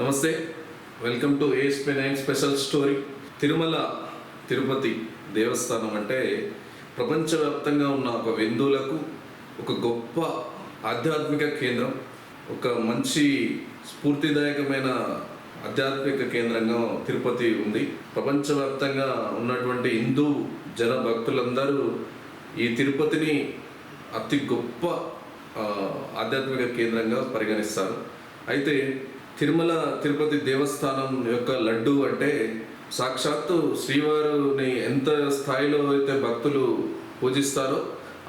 నమస్తే. Welcome to ASP nine special story Tirumala Tirupati Devasthanam అంటే ప్రపంచవ్యాప్తంగా ఉన్న ఒక హిందువులకు ఒక గొప్ప ఆధ్యాత్మిక కేంద్రం ఒక మంచి స్ఫూర్తిదాయకమైన ఆధ్యాత్మిక కేంద్రంగా తిరుపతి ఉంది. ప్రపంచవ్యాప్తంగా ఉన్నటువంటి హిందూ జన భక్తులందరూ ఈ తిరుపతిని అతి గొప్ప ఆధ్యాత్మిక కేంద్రంగా పరిగణిస్తారు. అయితే తిరుమల తిరుపతి దేవస్థానం యొక్క లడ్డు అంటే సాక్షాత్తు శ్రీవారిని ఎంత స్థాయిలో అయితే భక్తులు పూజిస్తారో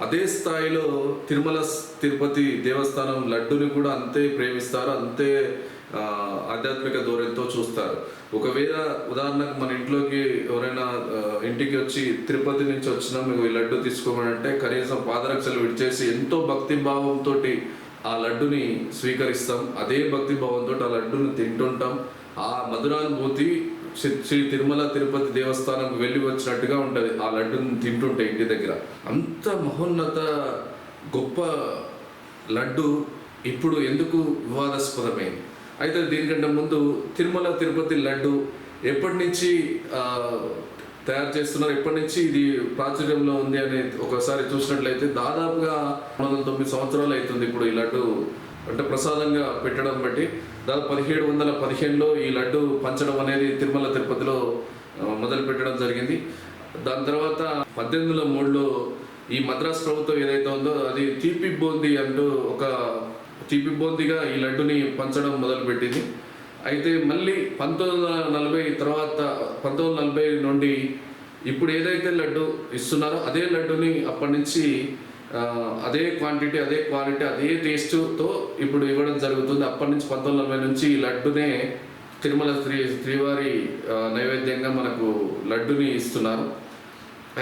అదే స్థాయిలో తిరుమల తిరుపతి దేవస్థానం లడ్డుని కూడా అంతే ప్రేమిస్తారు అంతే ఆధ్యాత్మిక ధోరణితో చూస్తారు. ఒకవేళ ఉదాహరణకు మన ఇంట్లోకి ఎవరైనా ఇంటికి వచ్చి తిరుపతి నుంచి వచ్చినా మీకు ఈ లడ్డు తీసుకోమని అంటే కనీసం పాదరక్షలు విడిచేసి ఎంతో భక్తి భావంతో ఆ లడ్డుని స్వీకరిస్తాం. అదే భక్తి భావంతో ఆ లడ్డుని తింటుంటాం. ఆ మధురానుభూతి శ్రీ శ్రీ తిరుమల తిరుపతి దేవస్థానం వెళ్ళి వచ్చినట్టుగా ఉంటుంది. ఆ లడ్డుని తింటుంటే ఇంటి దగ్గర. అంత మహోన్నత గొప్ప లడ్డు ఇప్పుడు ఎందుకు వివాదాస్పదమైంది? అయితే దీనికంటే ముందు తిరుమల తిరుపతి లడ్డు ఎప్పటి నుంచి తయారు చేస్తున్నారు. ఎప్పటి నుంచి ఇది ప్రాచుర్యంలో ఉంది అని ఒకసారి చూసినట్లయితే దాదాపుగా వందల తొమ్మిది సంవత్సరాలు అవుతుంది ఇప్పుడు ఈ లడ్డు అంటే ప్రసాదంగా పెట్టడం బట్టి. దాదాపు పదిహేడు వందల పదిహేనులో ఈ లడ్డు పంచడం అనేది తిరుమల తిరుపతిలో మొదలు పెట్టడం జరిగింది. దాని తర్వాత పద్దెనిమిది వందల మూడులో ఈ మద్రాస్ ప్రభుత్వం ఏదైతే ఉందో అది తీపి బోంది అంటూ ఒక తీపి బోందిగా ఈ లడ్డుని పంచడం మొదలుపెట్టింది. అయితే మళ్ళీ పంతొమ్మిది వందల నలభై తర్వాత పంతొమ్మిది వందల నలభై నుండి ఇప్పుడు ఏదైతే లడ్డు ఇస్తున్నారో అదే లడ్డుని అప్పటి నుంచి అదే క్వాంటిటీ అదే క్వాలిటీ అదే టేస్ట్తో ఇప్పుడు ఇవ్వడం జరుగుతుంది. అప్పటి నుంచి పంతొమ్మిది వందల నలభై నుంచి ఈ లడ్డునే తిరుమల శ్రీ శ్రీవారి నైవేద్యంగా మనకు లడ్డుని ఇస్తున్నారు.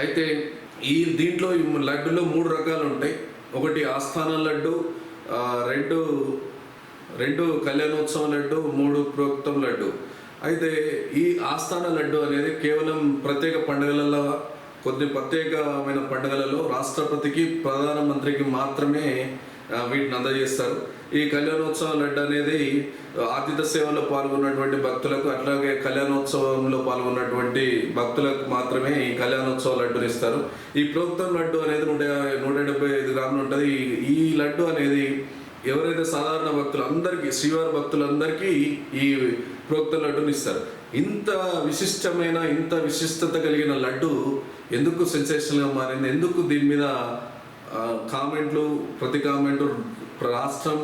అయితే ఈ దీంట్లో లడ్డులో మూడు రకాలు ఉంటాయి. ఒకటి ఆస్థాన లడ్డు రెండు రెండు కళ్యాణోత్సవం లడ్డు మూడు ప్రోక్తం లడ్డు. అయితే ఈ ఆస్థాన లడ్డు అనేది కేవలం ప్రత్యేక పండుగలలో కొన్ని ప్రత్యేకమైన పండుగలలో రాష్ట్రపతికి ప్రధానమంత్రికి మాత్రమే వీటిని అందజేస్తారు. ఈ కళ్యాణోత్సవ లడ్డు అనేది ఆతిథ్య సేవలో పాల్గొన్నటువంటి భక్తులకు అట్లాగే కళ్యాణోత్సవంలో పాల్గొన్నటువంటి భక్తులకు మాత్రమే ఈ కళ్యాణోత్సవ లడ్డుని ఇస్తారు. ఈ ప్రోక్తం లడ్డు అనేది నూట నూట డెబ్బై ఐదు గ్రాములు ఉంటుంది. ఈ లడ్డు అనేది ఎవరైతే సాధారణ భక్తులు అందరికీ శ్రీవారి భక్తులందరికీ ఈ ప్రోక్త లడ్డుని ఇస్తారు. ఇంత విశిష్టమైన ఇంత విశిష్టత కలిగిన లడ్డు ఎందుకు సెన్సేషన్గా మారింది? ఎందుకు దీని మీద కామెంట్లు ప్రతి కామెంటు రాష్ట్రం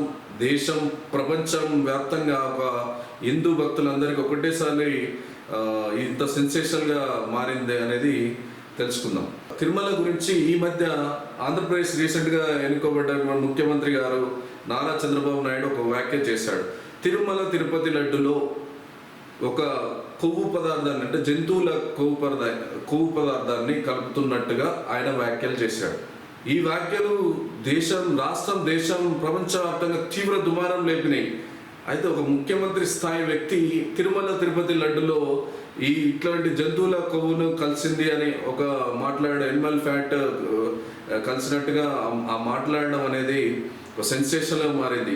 దేశం ప్రపంచం వ్యాప్తంగా ఒక హిందూ భక్తులందరికీ ఒకటేసారి ఇంత సెన్సేషన్గా మారింది అనేది తెలుసుకుందాం. తిరుమల గురించి ఈ మధ్య ఆంధ్రప్రదేశ్ రీసెంట్గా ఎన్నుకోబడ్డ మన ముఖ్యమంత్రి గారు నారా చంద్రబాబు నాయుడు ఒక వ్యాఖ్య చేశాడు. తిరుమల తిరుపతి లడ్డులో ఒక కొవ్వు పదార్థాన్ని అంటే జంతువుల కొవ్వు పదార్థ కొవ్వు పదార్థాన్ని కలుపుతున్నట్టుగా ఆయన వ్యాఖ్యలు చేశాడు. ఈ వ్యాఖ్యలు దేశం రాష్ట్రం దేశం ప్రపంచవ్యాప్తంగా తీవ్ర దుమారం లేపినాయి. అయితే ఒక ముఖ్యమంత్రి స్థాయి వ్యక్తి తిరుమల తిరుపతి లడ్డులో ఈ ఇట్లాంటి జంతువుల కొవ్వును కలిసింది అని ఒక మాట్లాడే ఎనిమల్ ఫ్యాట్ కలిసినట్టుగా ఆ- మాట్లాడడం అనేది ఒక సెన్సేషన్గా మారింది.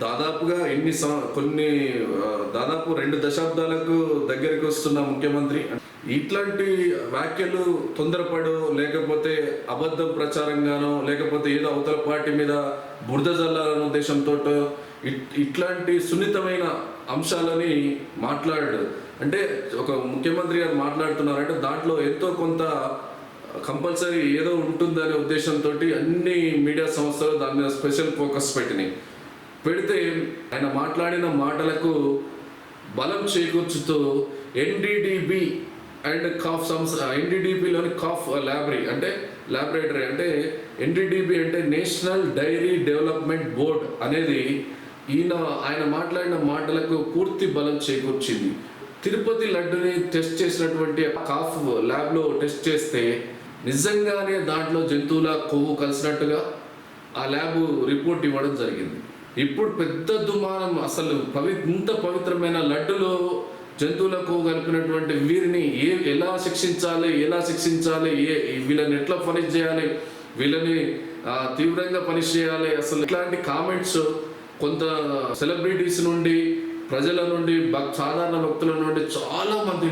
దాదాపుగా ఎన్ని సం- కొన్ని దాదాపు రెండు దశాబ్దాలకు దగ్గరికి వస్తున్న ముఖ్యమంత్రి. ఇట్లాంటి వ్యాఖ్యలు తొందరపడు లేకపోతే అబద్ధం ప్రచారంగానో లేకపోతే ఏదో అవతల పార్టీ మీద బురద జల్లాలనే ఉద్దేశంతో ఇట్లాంటి సున్నితమైన అంశాలని మాట్లాడు అంటే ఒక ముఖ్యమంత్రి గారు మాట్లాడుతున్నారంటే దాంట్లో ఎంతో కొంత కంపల్సరీ ఏదో ఉంటుందనే ఉద్దేశంతో అన్ని మీడియా సంస్థలు దాని మీద స్పెషల్ ఫోకస్ పెట్టినాయి. పెడితే ఆయన మాట్లాడిన మాటలకు బలం చేకూర్చుతూ ఎన్డిడిబి అండ్ కాఫ్ సంస్థ ఎన్డిడిబిలోని కాఫ్ ల్యాబరీ అంటే ల్యాబొరేటరీ అంటే ఎన్డిడిబి అంటే నేషనల్ డైరీ డెవలప్మెంట్ బోర్డ్ అనేది ఈయన ఆయన మాట్లాడిన మాటలకు పూర్తి బలం చేకూర్చింది. తిరుపతి లడ్డుని టెస్ట్ చేసినటువంటి కాఫ్ ల్యాబ్లో టెస్ట్ చేస్తే నిజంగానే దాంట్లో జంతువుల కొవ్వు కలిసినట్టుగా ఆ ల్యాబ్ రిపోర్ట్ ఇవ్వడం జరిగింది. ఇప్పుడు పెద్ద దుమారం అసలు పవి ఇంత పవిత్రమైన లడ్డులో జంతువులకు కలిపినటువంటి వీరిని ఏ ఎలా శిక్షించాలి ఎలా శిక్షించాలి ఏ వీళ్ళని ఎట్లా పనిష్ చేయాలి వీళ్ళని తీవ్రంగా పనిష్ చేయాలి అసలు ఇట్లాంటి కామెంట్స్ కొంత సెలబ్రిటీస్ నుండి ప్రజల నుండి భక్ సాధారణ భక్తుల నుండి చాలా మంది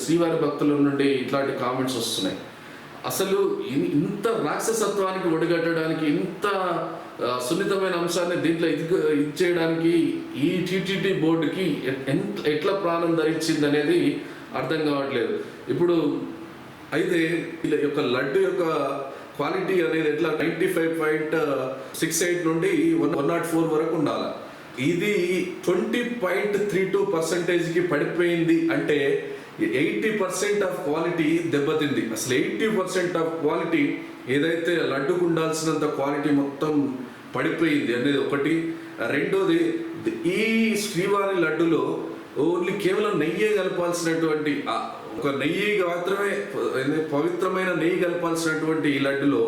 శ్రీవారి భక్తుల నుండి ఇట్లాంటి కామెంట్స్ వస్తున్నాయి. అసలు ఇన్- ఇంత రాక్షసత్వానికి ఒడిగట్టడానికి ఇంత సున్నితమైన అంశాన్ని దీంట్లో ఇది ఇది చేయడానికి ఈ టీటీడీ బోర్డుకి ఎంత ఎట్లా ప్రాణం ధరించింది అనేది అర్థం కావట్లేదు. ఇప్పుడు అయితే వీళ్ళ యొక్క లడ్డు యొక్క క్వాలిటీ అనేది ఎట్లా ninety five point six eight నుండి వన్ వన్ నాట్ ఫోర్ వరకు ఉండాలి. ఇది ట్వంటీ పాయింట్ త్రీ టూ పర్సెంటేజ్కి పడిపోయింది అంటే ఎయిటీ పర్సెంట్ ఆఫ్ క్వాలిటీ దెబ్బతింది. అసలు ఎయిటీ పర్సెంట్ ఆఫ్ క్వాలిటీ ఏదైతే లడ్డుకు ఉండాల్సినంత క్వాలిటీ మొత్తం పడిపోయింది అనేది ఒకటి. రెండోది ఈ శ్రీవారి లడ్డులో ఓన్లీ కేవలం నెయ్యే కలపాల్సినటువంటి ఒక నెయ్యి మాత్రమే పవిత్రమైన నెయ్యి కలపాల్సినటువంటి ఈ లడ్డులో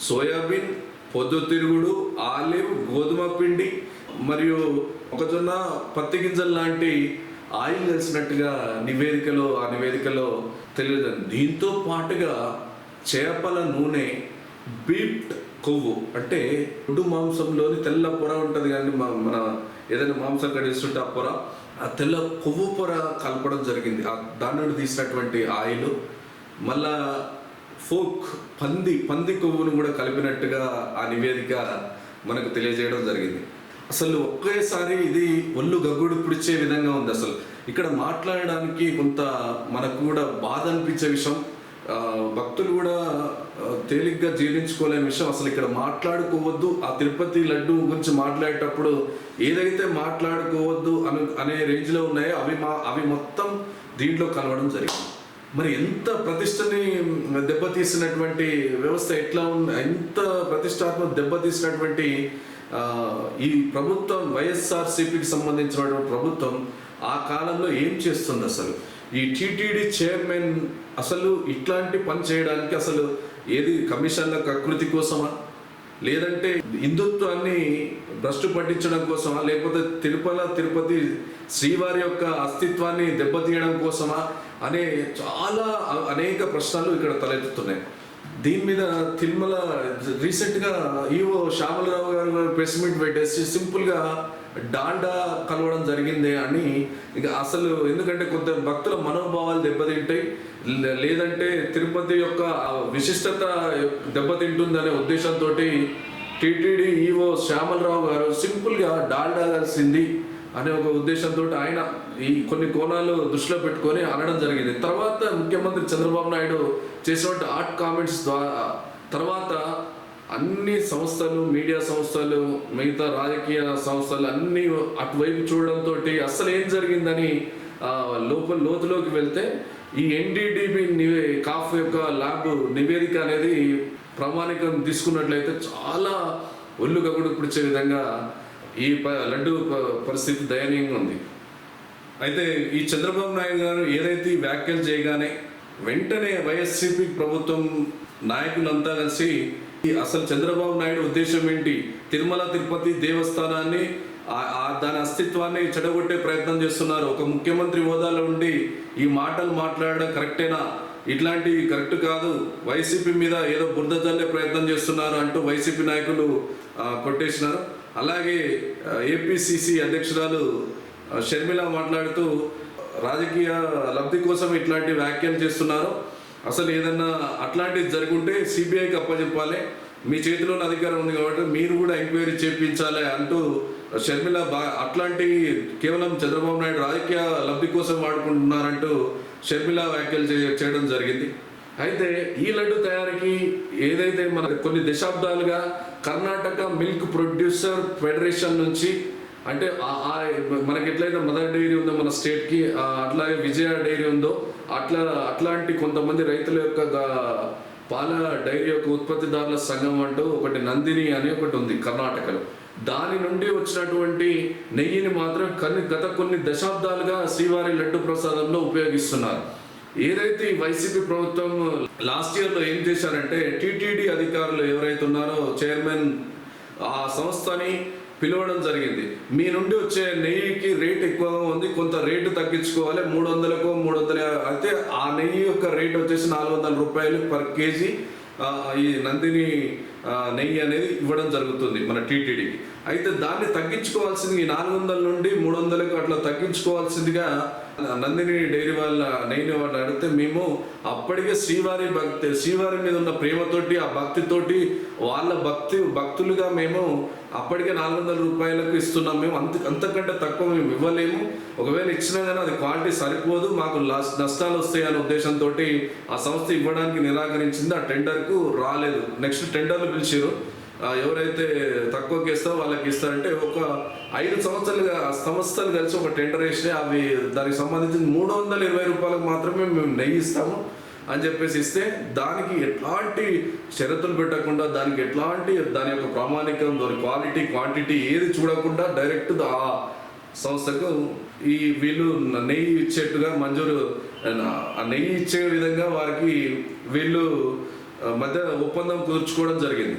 సోయాబీన్ పొద్దుతిరుగుడు ఆలివ్ గోధుమ పిండి మరియు మొక్కజొన్న పత్తి గింజలు లాంటి ఆయిల్ కలిసినట్టుగా నివేదికలో ఆ నివేదికలో తెలియదు దీంతో పాటుగా చేపల నూనె బీట్ కొవ్వు అంటే గుడ్డు మాంసంలోని తెల్ల పొర ఉంటుంది కానీ మన ఏదైనా మాంసం కడిస్తుంటే ఆ పొర ఆ తెల్ల కొవ్వు పొర కలపడం జరిగింది. ఆ దాని నుండి తీసినటువంటి ఆయిల్ మళ్ళా ఫోక్ పంది పంది కొవ్వును కూడా కలిపినట్టుగా ఆ నివేదిక మనకు తెలియజేయడం జరిగింది. అసలు ఒకేసారి ఇది ఒళ్ళు గగ్గుడు పిడిచే విధంగా ఉంది అసలు. ఇక్కడ మాట్లాడడానికి కొంత మనకు కూడా బాధ అనిపించే విషయం. భక్తులు కూడా తేలిగ్గా జీర్ణించుకోలేని విషయం. అసలు ఇక్కడ మాట్లాడుకోవద్దు. ఆ తిరుపతి లడ్డు గురించి మాట్లాడేటప్పుడు ఏదైతే మాట్లాడుకోవద్దు అని అనే రేంజ్లో ఉన్నాయో అవి మా అవి మొత్తం దీంట్లో కలవడం జరిగింది. మరి ఎంత ప్రతిష్టని దెబ్బతీసినటువంటి వ్యవస్థ ఎట్లా ఉంది ఎంత ప్రతిష్టాత్మక దెబ్బతీసినటువంటి ఈ ప్రభుత్వం వైఎస్ఆర్సీపీకి సంబంధించినటువంటి ప్రభుత్వం ఆ కాలంలో ఏం చేస్తుంది అసలు ఈ టీటీడీ చైర్మన్ అసలు ఇట్లాంటి పని చేయడానికి అసలు ఏది కమిషన్ల కకృతి కోసమా? లేదంటే హిందుత్వాన్ని భ్రష్టు పట్టించడం కోసమా? లేకపోతే తిరుపల తిరుపతి శ్రీవారి యొక్క అస్తిత్వాన్ని దెబ్బతీయడం కోసమా? అనే చాలా అనేక ప్రశ్నలు ఇక్కడ తలెత్తుతున్నాయి. దీని మీద తిరుమల రీసెంట్గా ఈవో శ్యామలరావు గారు ప్రెస్ మీట్ పెట్టేసి సింపుల్గా డాండా కలవడం జరిగింది అని ఇక అసలు ఎందుకంటే కొంత భక్తుల మనోభావాలు దెబ్బతింటాయి. లే- లేదంటే తిరుపతి యొక్క విశిష్టత దెబ్బతింటుందనే ఉద్దేశంతో టీటీడీ ఈవో శ్యామలరావు గారు సింపుల్గా డాల్డా కలిసింది అనే ఒక ఉద్దేశంతో ఆయన ఈ కొన్ని కోణాలు దృష్టిలో పెట్టుకొని అనడం జరిగింది. తర్వాత ముఖ్యమంత్రి చంద్రబాబు నాయుడు చేసినటువంటి ఆర్ట్ కామెంట్స్ ద్వారా తర్వాత అన్ని సంస్థలు మీడియా సంస్థలు మిగతా రాజకీయ సంస్థలు అన్నీ అటువైపు చూడడంతో అసలు ఏం జరిగిందని లోపల లోతులోకి వెళ్తే ఈ ఎన్డీడీబీ నివే కాఫ్ యొక్క ల్యాబ్ నివేదిక అనేది ప్రామాణికం తీసుకున్నట్లయితే చాలా ఒళ్ళు గగుడు పిడిచే విధంగా ఈ ప- లడ్డు పరిస్థితి దయనీయంగా ఉంది. అయితే ఈ చంద్రబాబు నాయుడు గారు ఏదైతే ఈ వ్యాఖ్యలు చేయగానే వెంటనే వైఎస్సీపీ ప్రభుత్వం నాయకులంతా కలిసి ఈ అసలు చంద్రబాబు నాయుడు ఉద్దేశం ఏంటి? తిరుమల తిరుపతి దేవస్థానాన్ని ఆ- దాని అస్తిత్వాన్ని చెడగొట్టే ప్రయత్నం చేస్తున్నారు. ఒక ముఖ్యమంత్రి హోదాలో ఉండి ఈ మాటలు మాట్లాడడం కరెక్టేనా? ఇట్లాంటివి కరెక్ట్ కాదు. వైసీపీ మీద ఏదో బురద జల్లే ప్రయత్నం చేస్తున్నారు అంటూ వైసీపీ నాయకులు కొట్టేసినారు. అలాగే ఏపీసీసీ అధ్యక్షురాలు షర్మిల మాట్లాడుతూ రాజకీయ లబ్ధి కోసం ఇట్లాంటి వ్యాఖ్యలు చేస్తున్నారు. అసలు ఏదన్నా అట్లాంటిది జరుగుంటే సిబిఐకి అప్పచెప్పాలి మీ చేతిలోని అధికారం ఉంది కాబట్టి మీరు కూడా ఎంక్వైరీ చేయించాలి అంటూ షర్మిల బా అట్లాంటి కేవలం చంద్రబాబు నాయుడు రాజకీయ లబ్ధి కోసం వాడుకుంటున్నారంటూ షర్మిల వ్యాఖ్యలు చే- చేయడం జరిగింది. అయితే ఈ లడ్డు తయారీకి ఏదైతే మన కొన్ని దశాబ్దాలుగా కర్ణాటక మిల్క్ ప్రొడ్యూసర్ ఫెడరేషన్ నుంచి అంటే ఆ- మనకి ఎట్లయితే మదర్ డైరీ ఉందో మన స్టేట్కి అట్లాగే విజయ డైరీ ఉందో అట్లా అట్లాంటి కొంతమంది రైతుల యొక్క పాల డైరీ యొక్క ఉత్పత్తిదారుల సంఘం అంటూ ఒకటి నందిని అని ఒకటి ఉంది కర్ణాటకలో. దాని నుండి వచ్చినటువంటి నెయ్యిని మాత్రం కొన్ని గత కొన్ని దశాబ్దాలుగా శ్రీవారి లడ్డు ప్రసాదంలో ఉపయోగిస్తున్నారు. ఏదైతే ఈ వైసీపీ ప్రభుత్వం లాస్ట్ ఇయర్లో ఏం చేశారంటే టీటీడీ అధికారులు ఎవరైతే ఉన్నారో చైర్మన్ ఆ సంస్థని పిలవడం జరిగింది. మీ నుండి వచ్చే నెయ్యికి రేట్ ఎక్కువగా ఉంది. కొంత రేటు తగ్గించుకోవాలి. మూడు వందలకు మూడు వందల అయితే ఆ నెయ్యి యొక్క రేట్ వచ్చేసి నాలుగు వందల రూపాయలు పర్ కేజీ ఈ నందిని నెయ్యి అనేది ఇవ్వడం జరుగుతుంది మన టీటీడీకి. అయితే దాన్ని తగ్గించుకోవాల్సింది ఈ నాలుగు వందల నుండి మూడు వందలకు అట్లా తగ్గించుకోవాల్సిందిగా నందిని డైరీ వాళ్ళ నేను వాళ్ళు అడిగితే మేము అప్పటికే శ్రీవారి భక్తి శ్రీవారి మీద ఉన్న ప్రేమతోటి ఆ భక్తితోటి వాళ్ళ భక్తి భక్తులుగా మేము అప్పటికే నాలుగు వందల రూపాయలకు ఇస్తున్నాం. మేము అంత అంతకంటే తక్కువ మేము ఇవ్వలేము. ఒకవేళ ఇచ్చినా కానీ అది క్వాలిటీ సరిపోదు. మాకు నష్టాలు వస్తాయి అనే ఉద్దేశంతో ఆ సంస్థ ఇవ్వడానికి నిరాకరించింది. ఆ టెండర్కు రాలేదు. నెక్స్ట్ టెండర్లు పిలిచారు ఎవరైతే తక్కువకి ఇస్తారో వాళ్ళకి ఇస్తారంటే ఒక ఐదు సంవత్సరాలుగా ఆ సంస్థలు కలిసి ఒక టెండర్ వేసినాయి. అవి దానికి సంబంధించి మూడు వందల ఇరవై రూపాయలకు మాత్రమే మేము నెయ్యి ఇస్తాము అని చెప్పేసి ఇస్తే దానికి ఎట్లాంటి షరతులు పెట్టకుండా దానికి ఎట్లాంటి దాని యొక్క ప్రామాణికం దాని క్వాలిటీ క్వాంటిటీ ఏది చూడకుండా డైరెక్ట్ ఆ సంస్థకు ఈ వీళ్ళు నెయ్యి ఇచ్చేట్టుగా మంజూరు ఆ నెయ్యి ఇచ్చే విధంగా వారికి వీళ్ళు మధ్య ఒప్పందం కుదుర్చుకోవడం జరిగింది.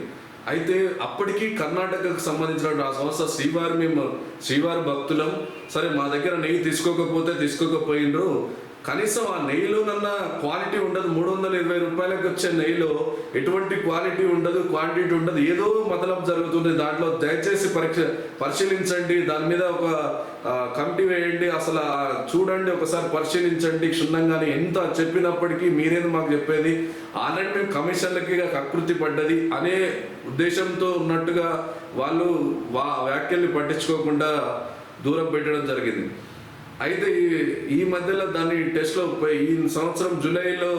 అయితే అప్పటికి కర్ణాటకకు సంబంధించిన ఆ సంస్థ శ్రీవారి మేము శ్రీవారి భక్తులం. సరే మా దగ్గర నెయ్యి తీసుకోకపోతే తీసుకోకపోయిండ్రు. కనీసం ఆ నెయ్యిలోనన్న క్వాలిటీ ఉండదు. మూడు వందల ఇరవై రూపాయలకు వచ్చే నెయ్యిలో ఎటువంటి క్వాలిటీ ఉండదు క్వాంటిటీ ఉండదు. ఏదో మతలం జరుగుతుంది. దాంట్లో దయచేసి పరీక్ష పరిశీలించండి. దాని మీద ఒక కమిటీ వేయండి. అసలు చూడండి. ఒకసారి పరిశీలించండి. క్షుణ్ణంగానే ఎంత చెప్పినప్పటికీ మీరేది మాకు చెప్పేది. ఆల్రెడీ మేము కమిషన్లకి కకృతి పడ్డది. అనే ఉద్దేశంతో ఉన్నట్టుగా వాళ్ళు వా వ్యాఖ్యల్ని పట్టించుకోకుండా దూరం పెట్టడం జరిగింది. అయితే ఈ- ఈ మధ్యలో దాన్ని టెస్ట్లో పోయి ఈ సంవత్సరం జూలైలో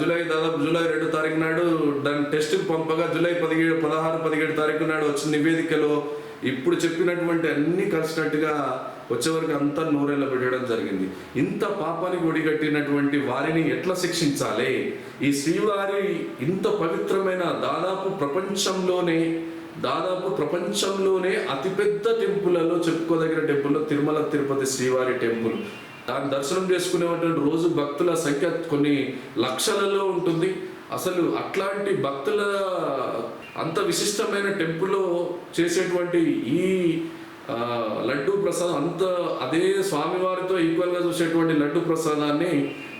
జూలై దాదాపు జూలై రెండు తారీఖు నాడు దాన్ని టెస్ట్కి పంపగా జూలై పదిహేడు పదహారు పదిహేడు తారీఖు నాడు వచ్చిన నివేదికలో ఇప్పుడు చెప్పినటువంటి అన్ని కలిసినట్టుగా వచ్చేవరకు అంతా నూరేళ్ళ పెట్టడం జరిగింది. ఇంత పాపానికి ఒడిగట్టినటువంటి వారిని ఎట్లా శిక్షించాలి? ఈ శ్రీవారి ఇంత పవిత్రమైన దాదాపు ప్రపంచంలోనే దాదాపు ప్రపంచంలోనే అతిపెద్ద టెంపుల్లలో చెప్పుకోదగిన టెంపుల్లో తిరుమల తిరుపతి శ్రీవారి టెంపుల్. దాన్ని దర్శనం చేసుకునేటువంటి రోజు భక్తుల సంఖ్య కొన్ని లక్షలలో ఉంటుంది. అసలు అట్లాంటి భక్తుల అంత విశిష్టమైన టెంపుల్లో చేసేటువంటి ఈ లడ్డూ ప్రసాదం అంత అదే స్వామివారితో ఈక్వల్గా చూసేటువంటి లడ్డూ ప్రసాదాన్ని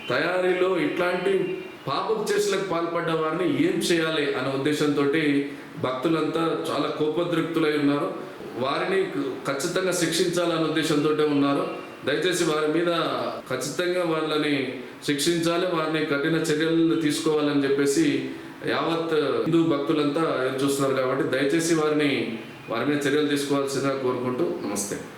తయారీలో ఇట్లాంటి పాపపు చేతులకు పాల్పడ్డ వారిని ఏం చేయాలి అనే ఉద్దేశంతో భక్తులంతా చాలా కోపద్రిక్తులై ఉన్నారు. వారిని ఖచ్చితంగా శిక్షించాలనే ఉద్దేశంతో ఉన్నారు. దయచేసి వారి మీద ఖచ్చితంగా వాళ్ళని శిక్షించాలి వారిని కఠిన చర్యలు తీసుకోవాలని చెప్పేసి యావత్ హిందూ భక్తులంతా ఎదురు చూస్తున్నారు కాబట్టి దయచేసి వారిని వారి మీద చర్యలు తీసుకోవాల్సిందిగా కోరుకుంటూ నమస్తే.